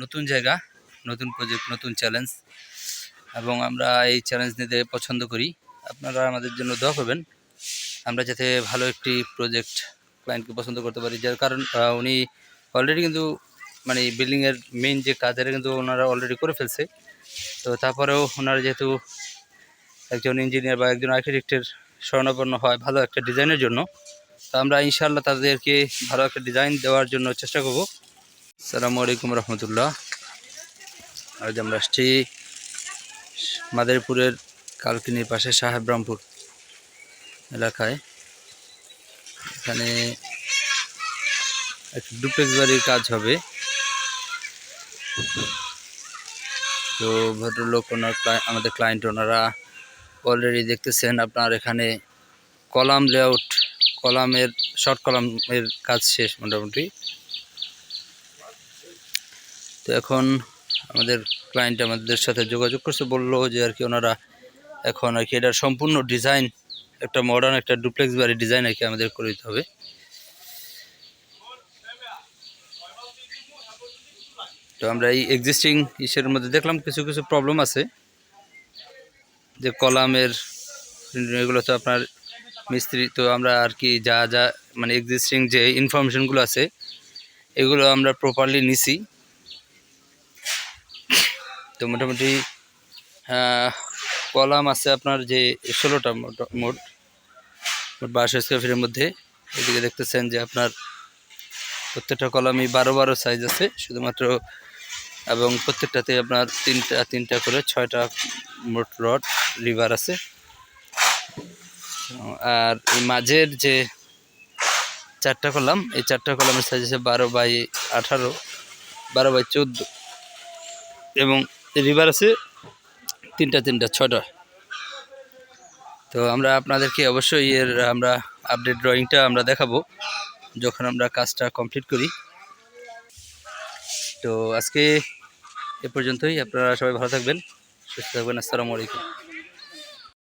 নতুন জায়গা, নতুন প্রজেক্ট নতুন চ্যালেঞ্জ এবং আমরা এই চ্যালেঞ্জ নিতে পছন্দ করি। আপনারা আমাদের জন্য দোয়া করবেন। আমরা যাতে ভালো একটি প্রজেক্ট ক্লায়েন্টকে পছন্দ করতে পারি। যার কারণ উনি অলরেডি কিন্তু মানে বিল্ডিংয়ের মেইন যে কাজ, এটা কিন্তু ওনারা অলরেডি করে ফেলছে। তো তারপরেও ওনারা যেহেতু একজন ইঞ্জিনিয়ার বা একজন আর্কিটেক্টের স্বর্ণাপন্ন হয়, ভালো একটা ডিজাইনের জন্য, তো আমরা ইনশাআল্লাহ তাদেরকে ভালো একটা ডিজাইন দেওয়ার জন্য চেষ্টা করব। সালামু আলাইকুম রহমতুল্লাহ। আজ আমরা আসছি মাদারীপুরের কালকিনির পাশে সাহেব রামপুর এলাকায়। এখানে একটা ডুপ্লেক্স বাড়ির কাজ হবে। তো ভদ্রলোক ওনার আমাদের ক্লায়েন্ট ওনারা অলরেডি দেখতেছেন আপনার এখানে কলাম লেআউট কলামের শর্ট কলামের কাজ শেষ মোটামুটি। তো এখন আমাদের ক্লায়েন্ট আমাদের সাথে যোগাযোগ করছে, বলল যে আর কি ওনারা এখন আর কি এটার সম্পূর্ণ ডিজাইন একটা মডার্ন একটা ডুপ্লেক্স বাড়ির ডিজাইন আর কি আমাদের করে দিতে হবে। তো আমরা এই এক্সিস্টিং ইসের মধ্যে দেখলাম, কিছু কিছু প্রবলেম আছে। যে কলামের এগুলো তো আপনার মিস্ত্রি, তো আমরা আর কি যা যা মানে এক্সিস্টিং যে ইনফরমেশনগুলো আছে, এগুলো আমরা প্রপারলি নিছি। তো মোটামুটি কলাম আছে আপনার যে ষোলোটা মোট মোট বারোশো স্কোয়ার ফিটের মধ্যে। এদিকে দেখতেছেন যে আপনার প্রত্যেকটা কলামই বারো বারো সাইজ আছে, শুধুমাত্র এবং প্রত্যেকটাতে আপনার তিনটা তিনটা করে ছয়টা মোট রড লিভার আছে। আর এই মাঝের যে চারটা কলাম, এই চারটা কলামের সাইজ আছে বারো বাই আঠারো, বারো বাই চোদ্দ। এবং রিভার আছে, তিনটা তিনটা ছটা তো আমরা আপনাদেরকে অবশ্যই এর আমরা আপডেট ড্রয়িংটা আমরা দেখাবো, যখন আমরা কাজটা কমপ্লিট করি। তো আজকে এ পর্যন্তই, আপনারা সবাই ভালো থাকবেন, সুস্থ থাকবেন, আসসালামু আলাইকুম।